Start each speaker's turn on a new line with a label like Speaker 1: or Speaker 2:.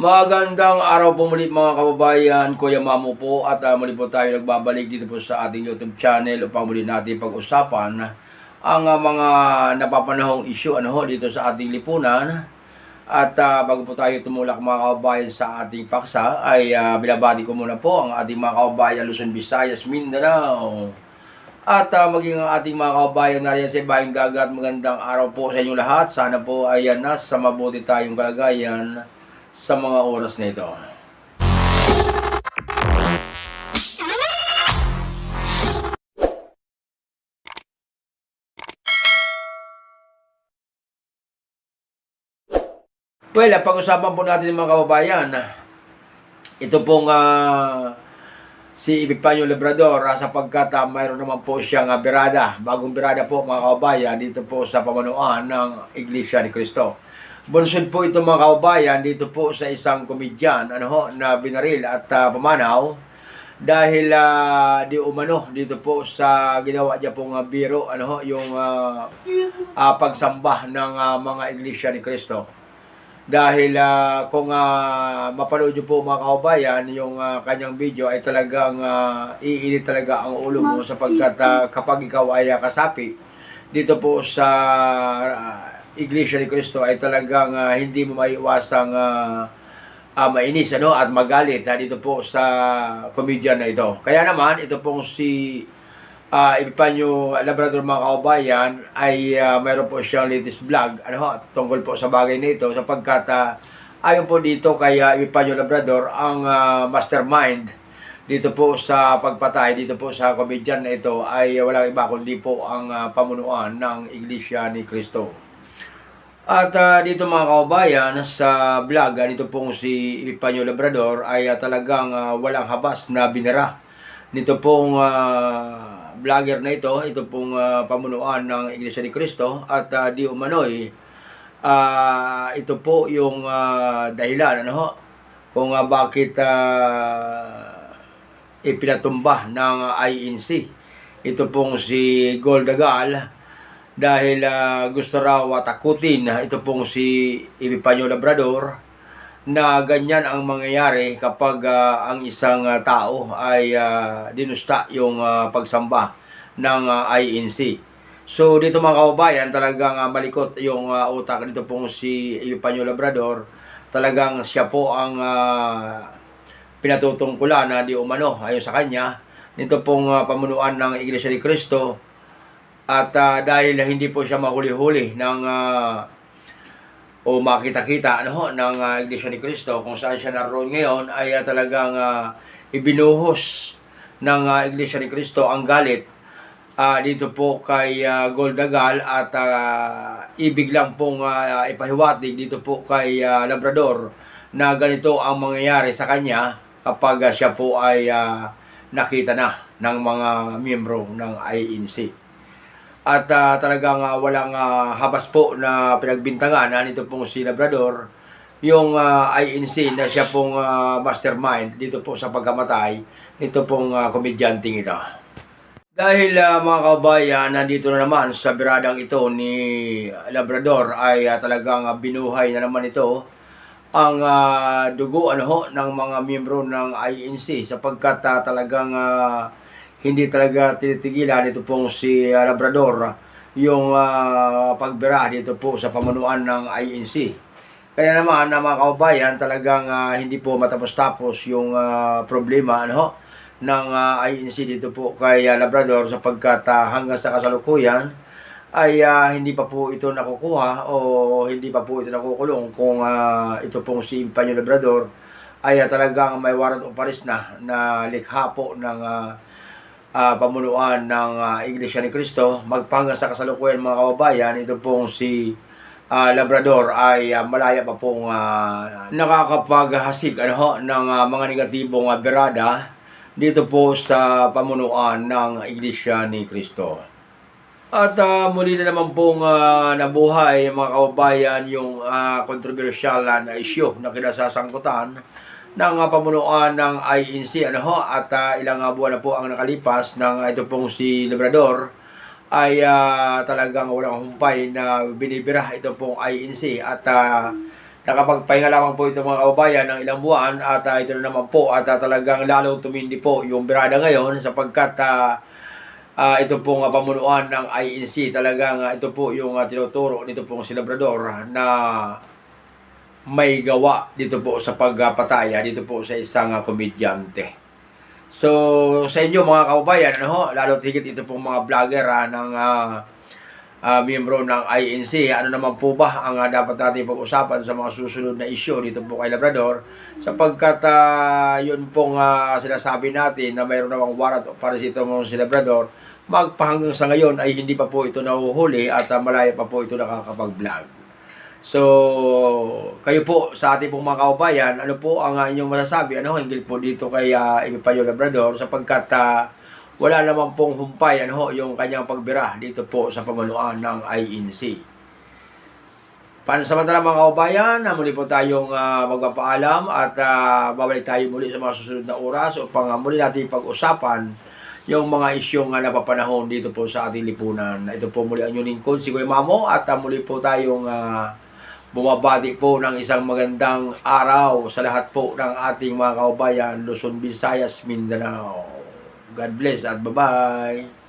Speaker 1: Magandang araw po muli mga kababayan, Kuya Mamo po at ah, muli po tayo nagbabalik dito po sa ating YouTube channel upang muli natin pag-usapan ang ah, mga napapanahong issue ano ho dito sa ating lipunan. At ah, bago po tayo tumulak mga kababayan sa ating paksa ay ah, binabati ko muna po ang ating mga kababayan Luzon, Visayas, Mindanao. At ah, maging ang ating mga kababayan na sa Bayang Dagat, magandang araw po sa inyong lahat. Sana po ay ah, nasa mabuti tayong kalagayan sa mga oras na ito. Well, pag-usapan po natin mga kababayan, ito pong ah, si Epipanyo Labrador ah, sapagkat ah, mayroon naman po siyang ah, birada, bagong birada po mga kababayan dito po sa pamanuan ng Iglesia ni Cristo. Bunsod po ito mga kababayan dito po sa isang komedyan ano ho, na binaril at ah, pamanaw dahil ah, di umano dito po sa ginawa niya pong ah, biro ano ho, yung ah, ah, pagsamba ng ah, mga Iglesia ni Cristo. Dahil ah, kung uh, mapanood nyo po mga kaubayan, yung ah, kanyang video ay talagang uh, iinit talaga ang ulo mo sapagkat ah, kapag ikaw ay ah, kasapi dito po sa ah, Iglesia ni Cristo ay talagang ah, hindi mo maiwasang uh, mainis ano, at magalit ha, dito po sa comedian na ito. Kaya naman, ito pong si uh, Epipanyo Labrador mga kaubayan ay uh, mayroon po siyang latest vlog ano tungkol po sa bagay na ito sapagkat uh, ayon po dito kay uh, Epipanyo Labrador ang uh, mastermind dito po sa pagpatay dito po sa komedyan na ito ay walang iba kundi po ang uh, pamunuan ng Iglesia ni Cristo. At uh, dito mga kaubayan sa vlog uh, dito pong si Epipanyo Labrador ay uh, talagang uh, walang habas na binara nito pong uh, vlogger na ito, ito pong uh, pamunuan ng Iglesia ni Cristo at uh, di umano'y uh, ito po yung uh, dahilan ano ho, kung uh, bakit uh, ipinatumba ng INC. Ito pong si Goldagal dahil uh, gusto raw takutin ito pong si Epipanyo Labrador na ganyan ang mangyayari kapag uh, ang isang uh, tao ay uh, dinusta yung uh, pagsamba ng uh, INC. So dito mga kababayan, talagang uh, malikot yung uh, utak nito pong si Eupanyo Labrador. Talagang siya po ang uh, pinatutungkulan na di umano ayon sa kanya nito pong uh, pamunuan ng Iglesia ni Cristo at uh, dahil hindi po siya mahuli-huli ng uh, o makita-kita ano ng uh, Iglesia ni Cristo kung saan siya naroon ngayon ay uh, talagang uh, ibinuhos ng uh, Iglesia ni Cristo ang galit uh, dito po kay uh, Goldagal at uh, ibig lang pong uh, ipahiwatig dito po kay uh, Labrador na ganito ang mangyayari sa kanya kapag uh, siya po ay uh, nakita na ng mga miyembro ng INC. At uh, talagang uh, walang uh, habas po na pinagbintangan na nito pong si Labrador, yung uh, INC na siya pong uh, mastermind dito po sa pagkamatay nito pong uh, komedyanting ito. Dahil uh, mga kabayan, nandito na naman sa biradang ito ni Labrador ay uh, talagang uh, binuhay na naman ito ang uh, dugo ano ho, ng mga miyembro ng INC sapagkat uh, talagang uh, hindi talaga tinitigilan ito pong si uh, Labrador yung uh, pagbira dito po sa pamanuan ng INC. Kaya naman na mga kaubayan talagang uh, hindi po matapos-tapos yung uh, problema ano ng uh, INC dito po kay Labrador sapagkat uh, hanggang sa kasalukuyan ay uh, hindi pa po ito nakukuha o hindi pa po ito nakukulong kung uh, ito pong si Impanyo Labrador ay uh, talagang may warrant of arrest na na likha po ng uh, uh, pamunuan ng uh, Iglesia ni Cristo magpangga sa kasalukuyan mga kababayan ito pong si uh, Labrador ay uh, malaya pa pong uh, nakakapaghasik ano ho, ng uh, mga negatibong uh, berada dito po sa pamunuan ng Iglesia ni Cristo. At uh, muli na naman pong uh, nabuhay mga kababayan yung uh, controversial na issue na kinasasangkutan ng uh, pamunuan ng INC ano ho at uh, ilang uh, buwan na po ang nakalipas ng uh, ito pong si Labrador ay uh, talagang walang humpay na binibira ito pong INC at uh, nakapagpahinga lamang po ito mga kababayan ng ilang buwan at ah, ito na naman po. At ah, talagang lalong tumindi po yung birada ngayon sapagkat ah, ah, ito pong ah, pamunuan ng INC talagang ah, ito po yung ah, tinuturo nito pong si Labrador na may gawa dito po sa pagpataya dito po sa isang ah, komedyante. So, sa inyo mga kababayan, ano lalo tigit ito pong mga vlogger ah, ng ah, ah, miyembro ng INC. Ano naman po ba ang ah, dapat natin pag-usapan sa mga susunod na issue dito po kay Labrador? Sapagkat ah, yun pong ah, sinasabi natin na mayroon namang warrant para sa ito mong si Labrador, magpahanggang sa ngayon ay hindi pa po ito nahuhuli at ah, malaya pa po ito nakakapag-vlog. So, kayo po sa ating pong mga kaubayan, ano po ang ah, inyong masasabi? Ano hinggil po dito kay uh, Ibipayo Labrador sapagkat ah, wala naman pong humpay ano yung kanyang pagbira dito po sa pamanuan ng INC. Pansamantala mga kaubayan, na muli po tayong ah, magpapaalam at ah, babalik tayo muli sa mga susunod na oras upang ah, muli natin pag-usapan yung mga isyong uh, napapanahon dito po sa ating lipunan. Ito po muli ang inyong lingkod, si Kuya Mamo, at ah, muli po tayong ah, bumabati po ng isang magandang araw sa lahat po ng ating mga kaubayan, Luzon, Visayas, Mindanao. God bless at bye-bye.